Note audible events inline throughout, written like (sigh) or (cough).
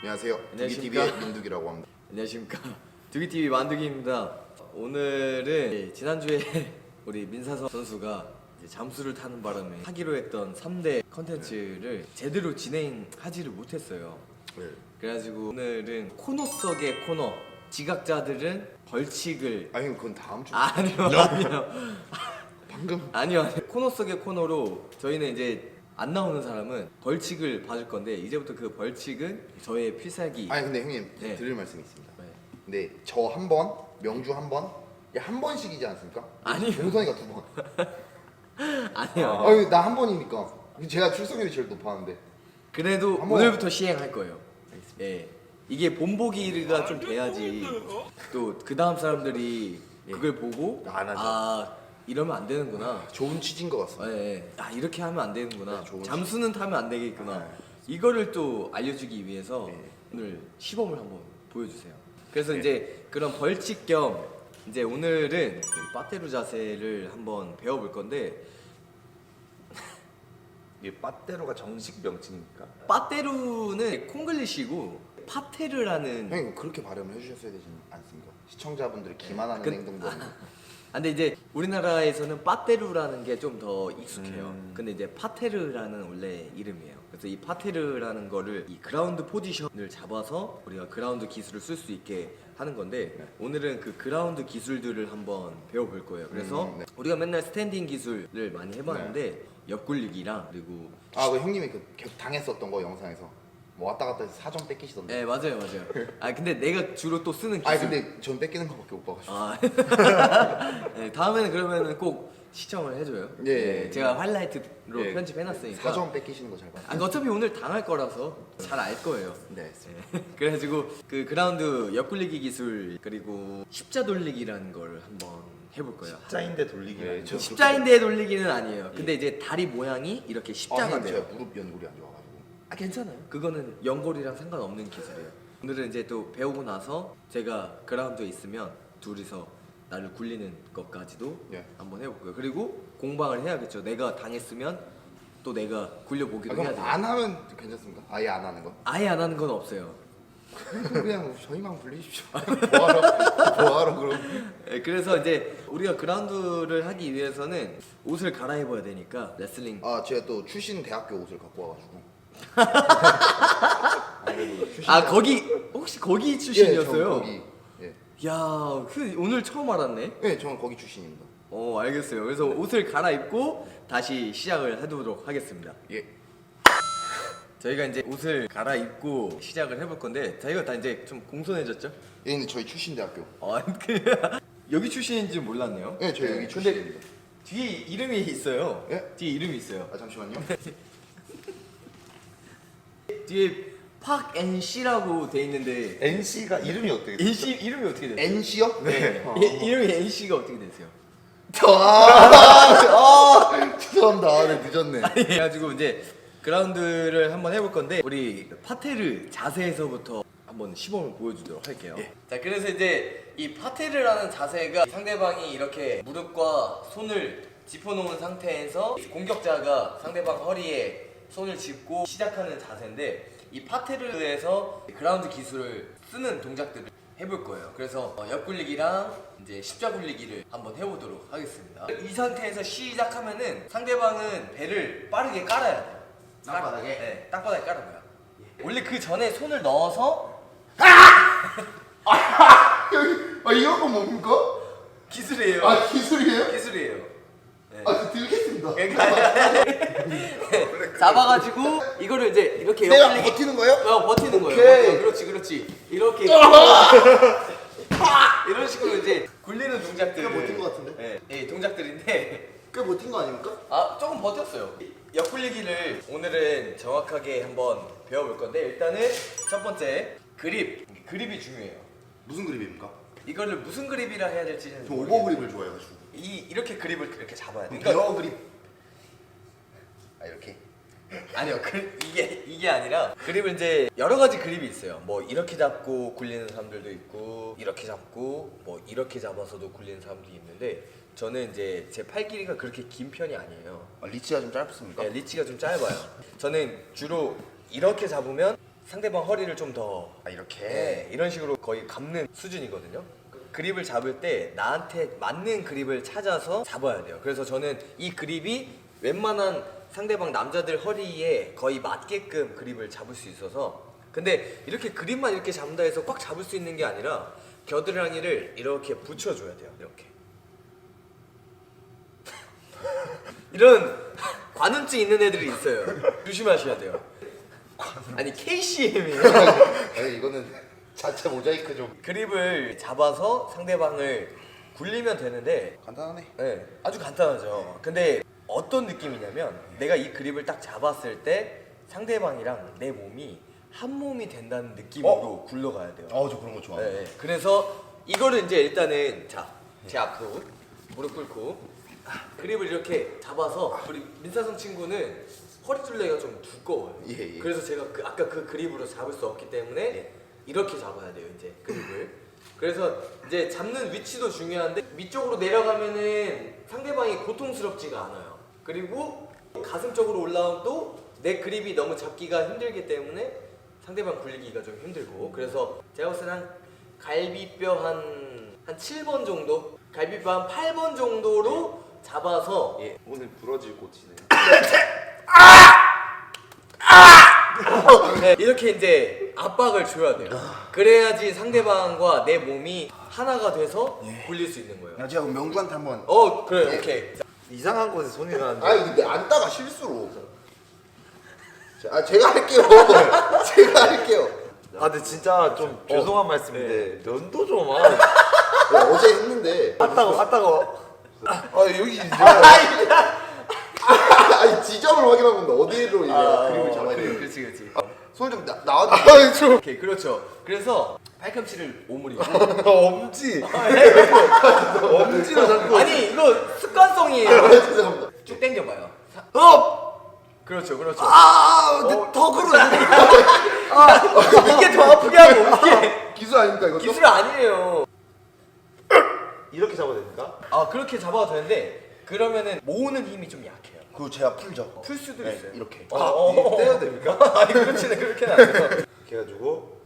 안녕하세요. 안녕하십니까? 두기TV의 민두기라고 합니다. 안녕하십니까 두기TV 만두기입니다 오늘은 지난주에 (laughs) 우리 민사성 선수가 이제 잠수를 타는 바람에 하기로 했던 3대 컨텐츠를 제대로 진행하지를 못했어요 네. 그래가지고 오늘은 코너 속의 코너 지각자들은 벌칙을 아니 그건 다음 주. 아니요 아니요 방금. 아니요 아니요 코너 속의 코너로 저희는 이제 안 나오는 사람은 벌칙을 받을 건데 이제부터 그 벌칙은 저의 필살기 아니 근데 형님 네. 드릴 말씀이 있습니다. 네. 근데 저 한 번, 명주 한 번, 이게 한 번씩이지 않습니까? 아니요. 동선이가 두 번. (laughs) 아니요 아니 나한 번이니까. 제가 출석률이 제일 높았는데. 그래도 한번- 오늘부터 시행할 거예요. 예. 이게 본보기가 좀 돼야지 또 그 다음 사람들이 그걸 보고 안 하죠. 아 이러면 안 되는구나. 좋은 취지인 것 같습니다. 예, 예. 아 이렇게 하면 안 되는구나. 네, 좋은 잠수는 타면 안 되겠구나. 네. 이거를 또 알려주기 위해서 네. 오늘 시범을 한번 보여주세요. 그래서 이제 그런 벌칙 겸 이제 오늘은 그 빠테루 자세를 한번 배워볼 건데 (laughs) 이게 빠떼로가 정식 명칭입니까? 빠테루는 콩글리시고 파테르라는 형님 그렇게 발음을 해주셨어야 되지 않습니까? 시청자분들이 기만하는 그- 행동도 아니고. (laughs) 아, 근데 이제 우리나라에서는 빠테루라는 게 좀 더 익숙해요. 음. 근데 이제 파테르라는 원래 이름이에요. 그래서 이 파테르라는 거를 이 그라운드 포지션을 잡아서 우리가 그라운드 기술을 쓸 수 있게 하는 건데 오늘은 그 그라운드 기술들을 한번 배워볼 거예요. 그래서 음, 네. 우리가 맨날 스탠딩 기술을 많이 해봤는데 옆굴리기랑 그리고 아그 형님이 그 계속 당했었던 거 영상에서 뭐 왔다 갔다 해서 사정 뺏기시던데. 네 맞아요 맞아요. (laughs) 아 근데 내가 주로 또 쓰는 기술. 아니 근데 전 뺏기는 거밖에 못 봐가지고. 아 (laughs) 네, 다음에는 그러면은 꼭 시청을 해줘요. 예, 네, 예. 제가 하이라이트로 예, 편집해놨으니까. 사정 뺏기시는 거잘 봤어요. 아, 근데 어차피 오늘 당할 거라서 잘 알 거예요. 네. 알겠습니다. 네. (laughs) 그래가지고 그 그라운드 옆굴리기 기술 그리고 십자 돌리기라는 걸 한번 해볼 거예요. 십자인데 돌리기. 네, 저- 십자인대 돌리기는 아니에요. 근데 이제 다리 모양이 이렇게 아, 십자가 형님, 돼요. 제가 무릎 연골이 안 좋아가지고. 아 괜찮아요. 그거는 연골이랑 상관없는 기술이에요. 오늘은 이제 또 배우고 나서 제가 그라운드에 있으면 둘이서 나를 굴리는 것까지도 예. 한번 해볼 거예요. 그리고 공방을 해야겠죠. 내가 당했으면 또 내가 아, 굴려보기로 해야 그럼 돼요. 안 하면 괜찮습니까? 아예 안 하는 거? 아예 안 하는 건 없어요. 그냥 저희만 불리십시오. (laughs) 뭐하러? 뭐하러 그럼? 예, 그래서 이제 우리가 그라운드를 하기 위해서는 옷을 갈아입어야 되니까 레슬링 아 제가 또 출신 대학교 옷을 갖고 와가지고. 아무래도 출신 아 거기 혹시 거기 예, 출신이었어요? 저 거기. 예. 야, 그 오늘 처음 알았네. 네, 저는 거기 출신입니다. 어, 알겠어요. 그래서 옷을 갈아입고 다시 시작을 해보도록 하겠습니다. 예. 저희가 이제 옷을 갈아입고 시작을 해볼 건데 저희가 다 이제 좀 공손해졌죠? 예, 근데 저희 출신 대학교. 어, (laughs) 그 여기 출신인지 몰랐네요. 네, 저희 여기 근데 출신입니다. 뒤에 이름이 있어요. 예? 뒤에 이름이 있어요. 아 잠시만요. (laughs) 뒤에 팍 NC라고 돼 있는데 NC가 이름이 어떻게 돼요? NC 이름이 어떻게 되세요? NC요? 네. 이- 이름이 NC가 어떻게 되세요? 아, 아, 죄송합니다. 아, 네, 늦었네. (laughs) 그래가지고 이제 그라운드를 한번 해볼 건데 우리 파테르 자세에서부터 한번 시범을 보여주도록 할게요. 자 그래서 이제 이 파테르라는 자세가 상대방이 이렇게 무릎과 손을 짚어놓은 상태에서 공격자가 상대방 허리에 손을 짚고 시작하는 자세인데 이 파테르에서 그라운드 기술을 쓰는 동작들을 해볼 거예요. 그래서 어, 옆굴리기랑 이제 십자 굴리기를 한번 해보도록 하겠습니다. 이 상태에서 시작하면은 상대방은 배를 빠르게 깔아야 돼요. 땅바닥에? 네, 땅바닥에 깔아봐요. 원래 그 전에 손을 넣어서 여기, 아 이런 건 뭡니까? 기술이에요. 아 기술이에요? 기술이에요. 네. 아, 저들 겠습니다. 잡아가지고 이거를 이제 이렇게 내가 옆굴리기 버티는 거예요? 어, 버티는 거예요. 오케이. 버텨. 그렇지, 그렇지. 이렇게 이런 식으로 이제 굴리는 동작들. 꽤 버틴 것 같은데? 네, 예, 동작들인데 꽤 버틴 거 아닙니까? 아 조금 버텼어요. 옆굴리기를 오늘은 정확하게 한번 배워볼 건데 일단은 첫 번째 그립. 그립이 중요해요. 무슨 그립입니까? 이거를 무슨 그립이라 해야 될지는 저. 오버 그립을 좋아해가지고. 이 이렇게 그립을 이렇게 잡아야 돼. 베어 그립. 아 이렇게. 아니요, 그, 이게 이게 아니라 그립은 이제 여러 가지 그립이 있어요. 뭐 이렇게 잡고 굴리는 사람들도 있고 이렇게 잡고 뭐 이렇게 잡아서도 굴리는 사람들이 있는데 저는 이제 제 팔 길이가 그렇게 긴 편이 아니에요. 아, 리치가 좀 짧습니까? 네, 리치가 좀 짧아요. 저는 주로 이렇게 잡으면 상대방 허리를 좀더 아 이렇게. 네, 이런 식으로 거의 감는 수준이거든요. 그립을 잡을 때 나한테 맞는 그립을 찾아서 잡아야 돼요. 그래서 저는 이 그립이 웬만한 상대방 남자들 허리에 거의 맞게끔 그립을 잡을 수 있어서 근데 이렇게 그립만 이렇게 잡는다 해서 꽉 잡을 수 있는 게 아니라 겨드랑이를 이렇게 붙여줘야 돼요. 이렇게 (laughs) 이런 관음증 있는 애들이 있어요. 조심하셔야 돼요. 아니 KCM이에요. (laughs) 아니 이거는 자체 모자이크 좀 그립을 잡아서 상대방을 굴리면 되는데 간단하네. 네, 아주 간단하죠. 근데 어떤 느낌이냐면 내가 이 그립을 딱 잡았을 때 상대방이랑 내 몸이 한 몸이 된다는 느낌으로 굴러가야 돼요. 어 저 그런 거 좋아. 네, 네. 그래서 이거를 이제 일단은 자, 제 앞으로 무릎 꿇고 그립을 이렇게 잡아서 우리 민사성 친구는 허리 둘레가 좀 두꺼워요. 예, 예. 그래서 제가 그, 아까 그 그립으로 잡을 수 없기 때문에 이렇게 잡아야 돼요, 이제 그립을. 그래서 이제 잡는 위치도 중요한데 위쪽으로 내려가면은 상대방이 고통스럽지가 않아요. 그리고 가슴 쪽으로 올라와도 내 그립이 너무 잡기가 힘들기 때문에 상대방 굴리기가 좀 힘들고 그래서 제가 봤을 때한 갈비뼈 한, 한 7번 정도 갈비뼈 한 8번 정도로 잡아서 예. 오늘 부러질 꽃이네요. (laughs) 네, 이렇게 이제 압박을 줘야 돼요 그래야지 상대방과 내 몸이 하나가 돼서 굴릴 수 있는 거예요 야 제가 그럼 명구한테 한번. 어 그래 오케이 자, 이상한 곳에 손이 가는데. 아니 근데 안 따가 실수로. 자, 아 제가 할게요. (laughs) 제가 할게요. 아 근데 진짜 좀 죄송한 말씀인데 면도 좀 아. 야, 어제 했는데. 아따고 아따고. 아 여기 이제 (laughs) 아니 지점을 확인한 건데 어디로 이제 그림을 잡아야 그래, 돼요? 그렇지 그렇지 손좀 나와주세요. 오케이 그렇죠 그래서 팔꿈치를 오므리고 (laughs) 엄지. 엄지로 자꾸. 아니 이거 습관성이에요 죄송합니다. 쭉 당겨봐요 업 그렇죠 그렇죠 아, 근데 더 그러. 이게 더 아프게 하고 이게 기술 아닙니까 이거? 기술 아니에요 이렇게 잡아야 됩니까? 아 그렇게 잡아도 되는데 그러면은 모으는 힘이 좀 약해요 그거 제가 풀죠. 풀 수도 네, 있어요 이렇게. 어, 아, 어, 어. 떼야 됩니까? (laughs) 아니 그렇지는 그렇게는 안 돼요 이렇게 해가지고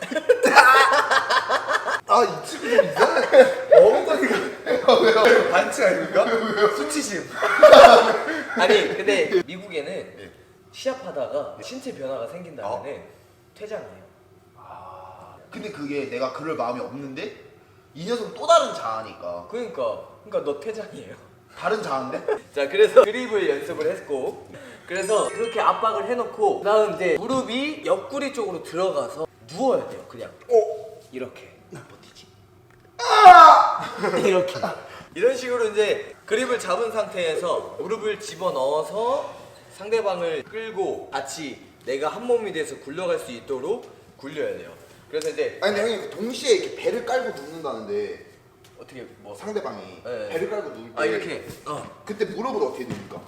(laughs) 아 이 친구 좀 이상해. 엉덩이가 반칙 아닙니까? 수치심. 아니 근데 미국에는 시합하다가 신체 변화가 생긴다면은 퇴장이에요 근데 그게 내가 그럴 마음이 없는데 이 녀석은 또 다른 자아니까. 그러니까 그러니까 너 퇴장이에요 다른 자아인데? (laughs) 자 그래서 그립을 연습을 했고 그래서 그렇게 압박을 해놓고 그다음 이제 무릎이 옆구리 쪽으로 들어가서 누워야 돼요 그냥. 이렇게. 나 버티지. (laughs) 이렇게. 이런 식으로 이제 그립을 잡은 상태에서 무릎을 집어 넣어서 상대방을 끌고 같이 내가 한 몸이 돼서 굴러갈 수 있도록 굴려야 돼요. 그래서 이제 아니 근데 형님 동시에 이렇게 배를 깔고 눕는다는데 어떻게 뭐 상대방이 네. 배를 깔고 누울 때 아 이렇게 어. 그때 무릎을 어떻게 됩니까?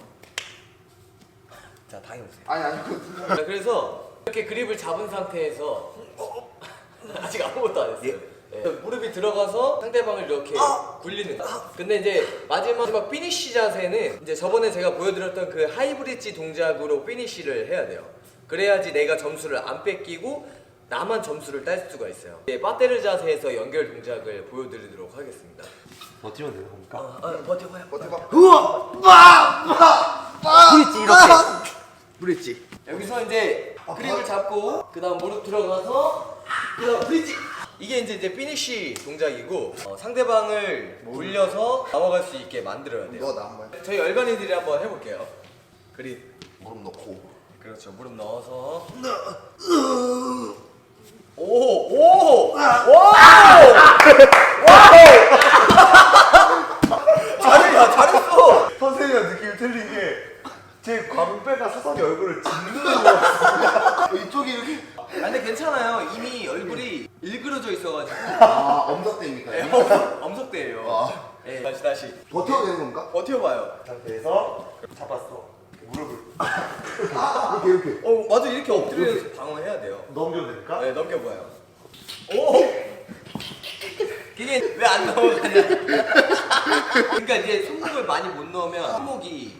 자 당해보세요 아니 아니 그 (laughs) 자, 그래서 이렇게 그립을 잡은 상태에서 어, (laughs) 아직 아무것도 안 했어요. 예. 무릎이 들어가서 상대방을 이렇게 굴리는 거. 근데 이제 마지막 마지막 피니쉬 자세는 이제 저번에 제가 보여드렸던 그 하이브리지 동작으로 피니쉬를 해야 돼요. 그래야지 내가 점수를 안 뺏기고 나만 점수를 딸 수가 있어요. 이제 빠테르 자세에서 연결 동작을 보여드리도록 하겠습니다. 버티면 되는 겁니까? 어, 어, 버텨봐요. 버텨봐. 브릿지 이렇게. 브릿지. 여기서 이제 그립을 잡고 그다음 무릎 들어가서 그다음 브릿지. 이게 이제 이제 피니쉬 동작이고 어, 상대방을 물려서 넘어갈 수 있게 만들어야 돼요. 너나 한번 해. 저희 열반이들이 한번 해볼게요. 그립. 무릎 넣고. 그렇죠. 무릎 넣어서. 오, 오, 와, 잘했다, 잘했어. 선생님과 느낌이 틀린 게 제 광배가 사선이 얼굴을 짓누는 거 이쪽이 이렇게. 아, 근데 괜찮아요. 이미 얼굴이 일그러져 있어가지고. 아 엄석대입니까? 네, 엄- 엄석대예요. 아. 네, 다시 다시. 버텨도 되는 겁니까? 버텨봐요. 상태에서 잡았어. 무릎을 아 이렇게 이렇게. 어, 맞아 이렇게 엎드려서 방어해야 돼요. 넘겨도 됩니까? 네, 넘겨봐요. 오! 이게 왜 안 넘어가냐? 그러니까 이제 손목을 많이 못 넣으면 손목이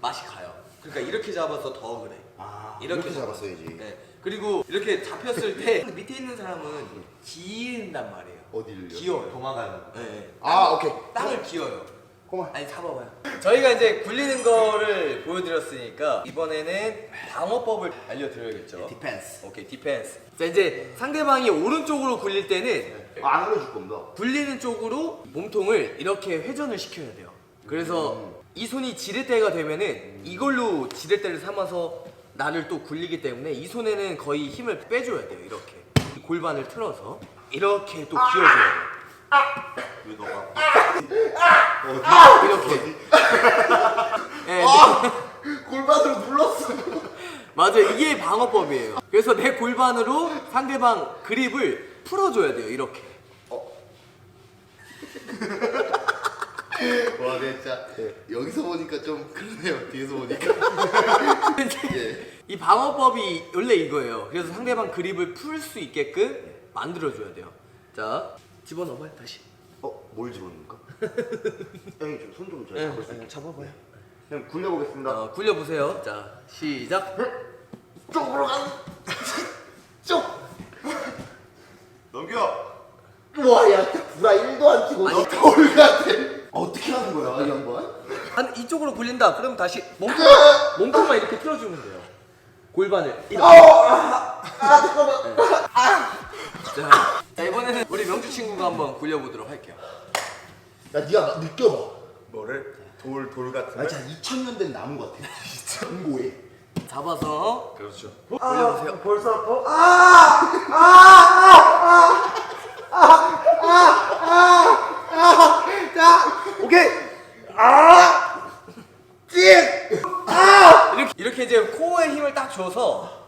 맛이 가요. 그러니까 이렇게 잡아서 더 그래. 아 이렇게, 잡았어야지. 네. 그리고 이렇게 잡혔을 때 밑에 있는 사람은 기인단 말이에요. 어디를요? 기어요. 도망가는 거. 네. 아 오케이. 땅을 기어요. 고마. 아니 잡아봐요. 저희가 이제 굴리는 거를 보여드렸으니까 이번에는 방어법을 알려드려야겠죠. 디펜스. 오케이 디펜스. 자 이제 상대방이 오른쪽으로 굴릴 때는 아, 안 알려줄 겁니다. 굴리는 쪽으로 몸통을 이렇게 회전을 시켜야 돼요. 그래서 이 손이 지렛대가 되면은 이걸로 지렛대를 삼아서 나를 또 굴리기 때문에 이 손에는 거의 힘을 빼줘야 돼요. 이렇게 이 골반을 틀어서 이렇게 또 기어줘야 돼요. 왜 너가? 이렇게. 예, 골반으로 눌렀어. 맞아 이게 방어법이에요. 그래서 내 골반으로 상대방 그립을 풀어줘야 돼요. 이렇게. 와, 네, 진짜 여기서 보니까 좀 그러네요. 뒤에서 보니까. 예. 이 방어법이 원래 이거예요. 그래서 상대방 그립을 풀 수 있게끔 만들어줘야 돼요. 자, 집어넣어봐요 다시. 어, 뭘 집어넣을까? 형님 손좀 잘 네, 잡을 수 있어요? 잡아봐요. 그냥 굴려보겠습니다. 어, 굴려보세요. 자, 시작. 쪽으로 가. (laughs) 쪽. 넘겨. 와, 야, 구라 1도 안 치고 너 돌 같아. 어떻게 하는 거야, 이 양반? 한 이쪽으로 굴린다. 그럼 다시 몸통 몸통만 이렇게 틀어주면 돼요. 골반을 이렇게. 아, 잠깐만. 자, 친구가 한번 굴려보도록 할게요. 야, 네가 느껴봐. 뭐를? 돌, 돌 같은 아, 거? 진짜 2000년 된 나무 같아. 공고해. 잡아서 그렇죠. 굴려보세요. 벌써 아파? 오케이. 이렇게 이렇게 이제 코어에 힘을 딱 줘서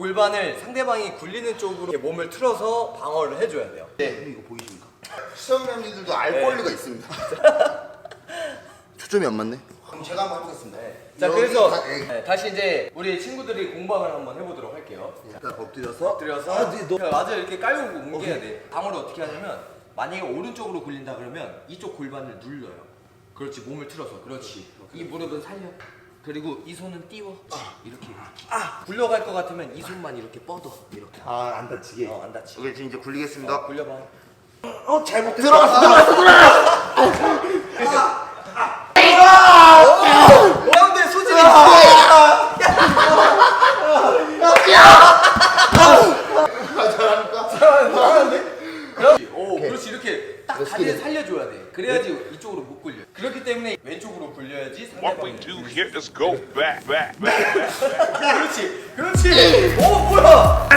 골반을 상대방이 굴리는 쪽으로 이렇게 몸을 틀어서 방어를 해줘야 돼요. 네. 이거 보이십니까? 시청자님들도 알 네. 권리가 있습니다. (laughs) 초점이 안 맞네. 그럼 제가 한번 해보겠습니다. 자 여기 그래서 다- 예. 네, 다시 이제 우리 친구들이 공방을 한번 해보도록 할게요. 일단 엎드려서 들여서 아, 네, 너- 맞아 이렇게 깔고 옮겨야 돼. 방어를 어떻게 하냐면 만약에 오른쪽으로 굴린다 그러면 이쪽 골반을 눌러요. 그렇지 몸을 틀어서 그렇지. 이 무릎은 살려. 그리고 이 손은 띄워. 이렇게 이렇게. 아 굴러갈 것 같으면 이 손만 이렇게 뻗어. 이렇게. 아, 안 다치게. 어 안 다치. 이게 지금 이제 굴리겠습니다. 어, 굴려봐. 어, 잘못 들어갔어, 들어갔어, 들어갔어. 가운데 소질이 아, 잘합니까? 오, 그렇지 이렇게 딱 그렇지. 다리를 살려줘야 돼. 그래야지 이쪽으로 못 굴려. 그렇기 때문에 왼쪽으로 굴려야지 What 상대방이. we do here is go back, back, back. (laughs) 그렇지, 그렇지. 오 뭐야?